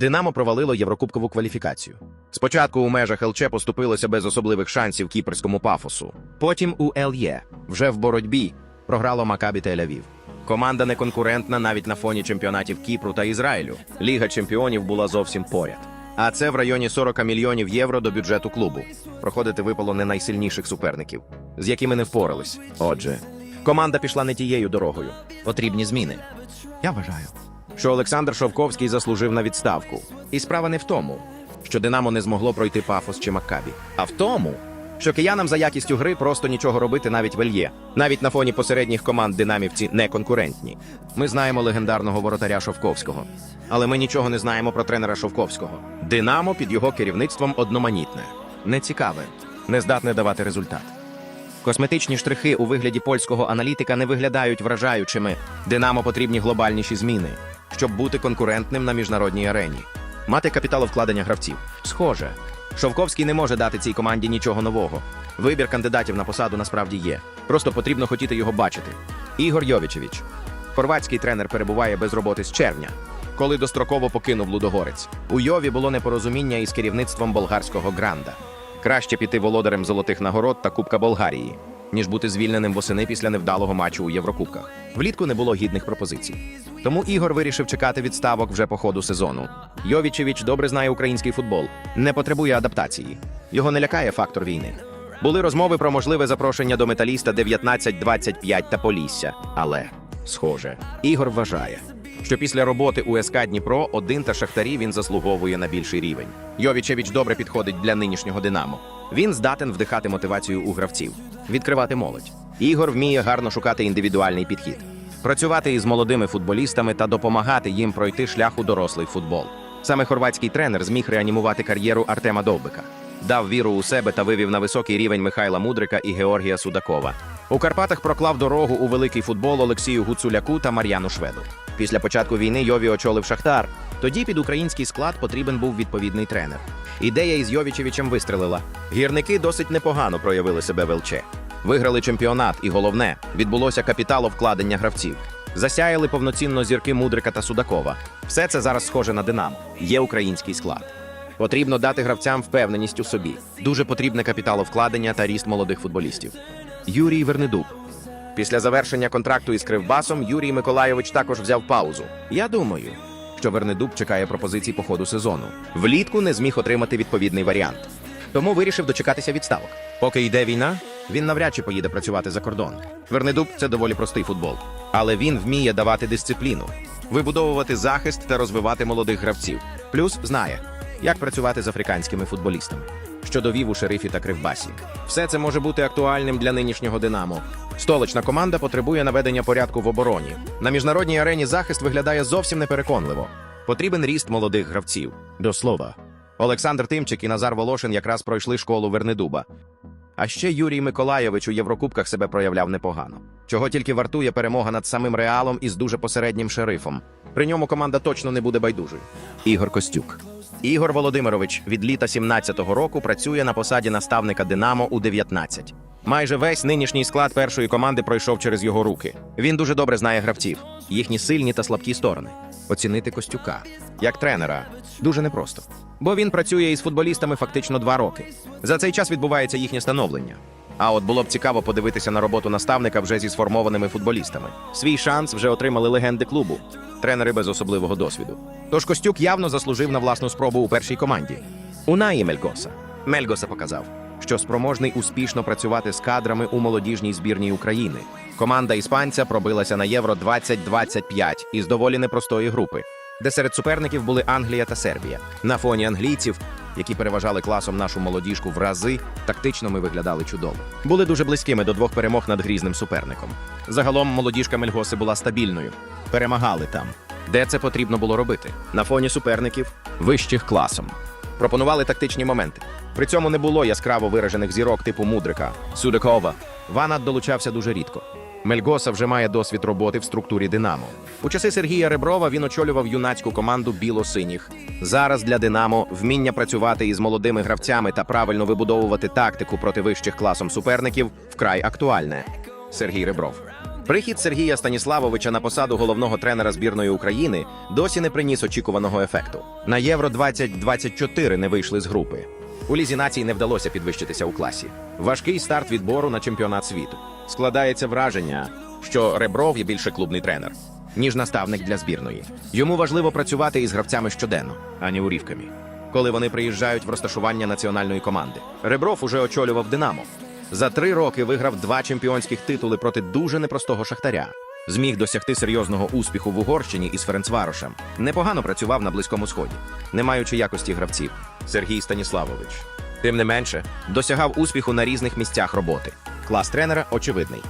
Динамо провалило єврокубкову кваліфікацію. Спочатку у межах ЛЧ поступилося без особливих шансів кіпрському пафосу. Потім у ЛЄ, вже в боротьбі, програло Макабі Тель-Авів. Команда не конкурентна навіть на фоні чемпіонатів Кіпру та Ізраїлю. Ліга чемпіонів була зовсім поряд. А це в районі 40 мільйонів євро до бюджету клубу. Проходити випало не найсильніших суперників, з якими не впорались. Отже, команда пішла не тією дорогою. Потрібні зміни. Я вважаю, що Олександр Шовковський заслужив на відставку. І справа не в тому, що Динамо не змогло пройти пафос чи Маккабі, а в тому, що киянам за якістю гри просто нічого робити навіть в Ельє. Навіть на фоні посередніх команд динамівці не конкурентні. Ми знаємо легендарного воротаря Шовковського, але ми нічого не знаємо про тренера Шовковського. Динамо під його керівництвом одноманітне, нецікаве, не здатне давати результат. Косметичні штрихи у вигляді польського аналітика не виглядають вражаючими. Динамо потрібні глобальніші зміни, щоб бути конкурентним на міжнародній арені. Мати капіталовкладення гравців. Схоже, Шовковський не може дати цій команді нічого нового. Вибір кандидатів на посаду насправді є. Просто потрібно хотіти його бачити. Ігор Йовічевич. Хорватський тренер перебуває без роботи з червня, коли достроково покинув Лудогорець. У Йові було непорозуміння із керівництвом болгарського гранда. Краще піти володарем золотих нагород та Кубка Болгарії, ніж бути звільненим восени після невдалого матчу у Єврокубках. Влітку не було гідних пропозицій. Тому Ігор вирішив чекати відставок вже по ходу сезону. Йовічевич добре знає український футбол, не потребує адаптації. Його не лякає фактор війни. Були розмови про можливе запрошення до металіста 19-25 та Полісся. Але, схоже, Ігор вважає, що після роботи у СК Дніпро один та Шахтарі він заслуговує на більший рівень. Йовічевич добре підходить для нинішнього Динамо. Він здатен вдихати мотивацію у гравців, відкривати молодь. Ігор вміє гарно шукати індивідуальний підхід, працювати із молодими футболістами та допомагати їм пройти шлях у дорослий футбол. Саме хорватський тренер зміг реанімувати кар'єру Артема Довбика, дав віру у себе та вивів на високий рівень Михайла Мудрика і Георгія Судакова. У Карпатах проклав дорогу у великий футбол Олексію Гуцуляку та Мар'яну Шведу. Після початку війни Йові очолив Шахтар. Тоді під український склад потрібен був відповідний тренер. Ідея із Йовічевичем вистрелила. Гірники досить непогано проявили себе в ЛЧ. Виграли чемпіонат, і головне, відбулося капіталовкладення гравців. Засяяли повноцінно зірки Мудрика та Судакова. Все це зараз схоже на Динамо. Є український склад. Потрібно дати гравцям впевненість у собі. Дуже потрібне капіталовкладення та ріст молодих футболістів. Юрій Вернедуб. Після завершення контракту із Кривбасом Юрій Миколайович також взяв паузу. Я думаю, що Вернедуб чекає пропозицій по ходу сезону. Влітку не зміг отримати відповідний варіант. Тому вирішив дочекатися відставок. Поки йде війна, він навряд чи поїде працювати за кордон. Вернедуб це доволі простий футбол, але він вміє давати дисципліну, вибудовувати захист та розвивати молодих гравців. Плюс знає, як працювати з африканськими футболістами, що довів у шерифі та кривбасі. Все це може бути актуальним для нинішнього Динамо. Столична команда потребує наведення порядку в обороні. На міжнародній арені захист виглядає зовсім непереконливо. Потрібен ріст молодих гравців. До слова, Олександр Тимчик і Назар Волошин якраз пройшли школу Вернедуба. А ще Юрій Миколайович у Єврокубках себе проявляв непогано. Чого тільки вартує перемога над самим реалом із дуже посереднім шерифом. При ньому команда точно не буде байдужою. Ігор Костюк. Ігор Володимирович від літа 17-го року працює на посаді наставника Динамо у 19. Майже весь нинішній склад першої команди пройшов через його руки. Він дуже добре знає гравців, їхні сильні та слабкі сторони. Оцінити Костюка як тренера дуже непросто, бо він працює із футболістами фактично два роки. За цей час відбувається їхнє становлення. А от було б цікаво подивитися на роботу наставника вже зі сформованими футболістами. Свій шанс вже отримали легенди клубу, тренери без особливого досвіду. Тож Костюк явно заслужив на власну спробу у першій команді. Унаї Мельгоса. Мельгоса показав, що спроможний успішно працювати з кадрами у молодіжній збірній України. Команда іспанця пробилася на Євро 2025 із доволі непростої групи, де серед суперників були Англія та Сербія. На фоні англійців, які переважали класом нашу молодіжку в рази, тактично ми виглядали чудово. Були дуже близькими до двох перемог над грізним суперником. Загалом молодіжка Мельгоси була стабільною. Перемагали там. Де це потрібно було робити? На фоні суперників вищих класом. Пропонували тактичні моменти. При цьому не було яскраво виражених зірок типу Мудрика, Судакова. Ванат долучався дуже рідко. Мельгоса вже має досвід роботи в структурі Динамо. У часи Сергія Реброва він очолював юнацьку команду біло-синіх. Зараз для Динамо вміння працювати із молодими гравцями та правильно вибудовувати тактику проти вищих класом суперників вкрай актуальне. Сергій Ребров. Прихід Сергія Станіславовича на посаду головного тренера збірної України досі не приніс очікуваного ефекту. На Євро 2024 не вийшли з групи. У лізі націй не вдалося підвищитися у класі. Важкий старт відбору на чемпіонат світу. Складається враження, що Ребров є більше клубний тренер, ніж наставник для збірної. Йому важливо працювати із гравцями щоденно, а не урівками. Коли вони приїжджають в розташування національної команди. Ребров уже очолював Динамо. За три роки виграв два чемпіонських титули проти дуже непростого шахтаря. Зміг досягти серйозного успіху в Угорщині із Ференцварошем. Непогано працював на Близькому Сході, не маючи якості гравців. Сергій Станіславович. Тим не менше, досягав успіху на різних місцях роботи. Клас тренера очевидний.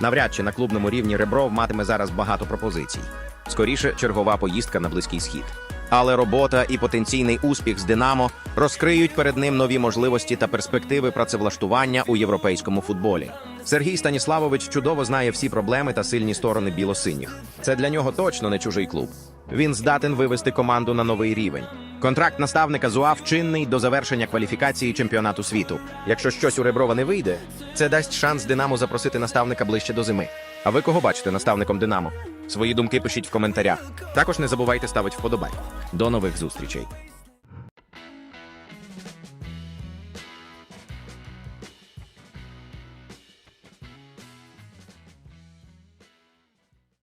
Навряд чи на клубному рівні Ребров матиме зараз багато пропозицій. Скоріше чергова поїздка на Близький Схід. Але робота і потенційний успіх з Динамо розкриють перед ним нові можливості та перспективи працевлаштування у європейському футболі. Сергій Станіславович чудово знає всі проблеми та сильні сторони білосиніх. Це для нього точно не чужий клуб. Він здатен вивести команду на новий рівень. Контракт наставника ЗУАВ чинний до завершення кваліфікації чемпіонату світу. Якщо щось у Реброва не вийде, це дасть шанс Динамо запросити наставника ближче до зими. А ви кого бачите наставником Динамо? Свої думки пишіть в коментарях. Також не забувайте ставити вподобайку. До нових зустрічей.